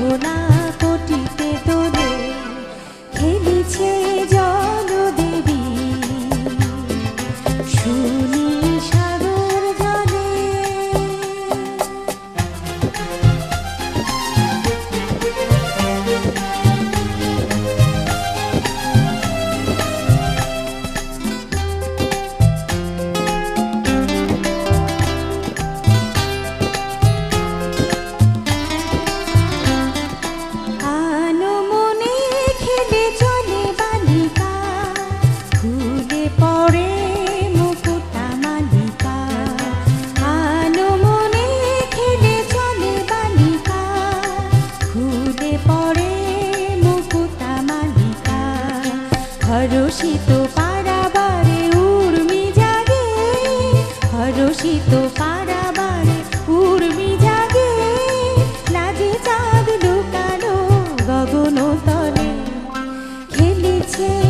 无奈。হরষিত পাড়াবারে উর্মি জাগে হরষিত পাড়াবারে উর্মি জাগে নাজে চাঁদ লুকানো গগন তলে খেলেছে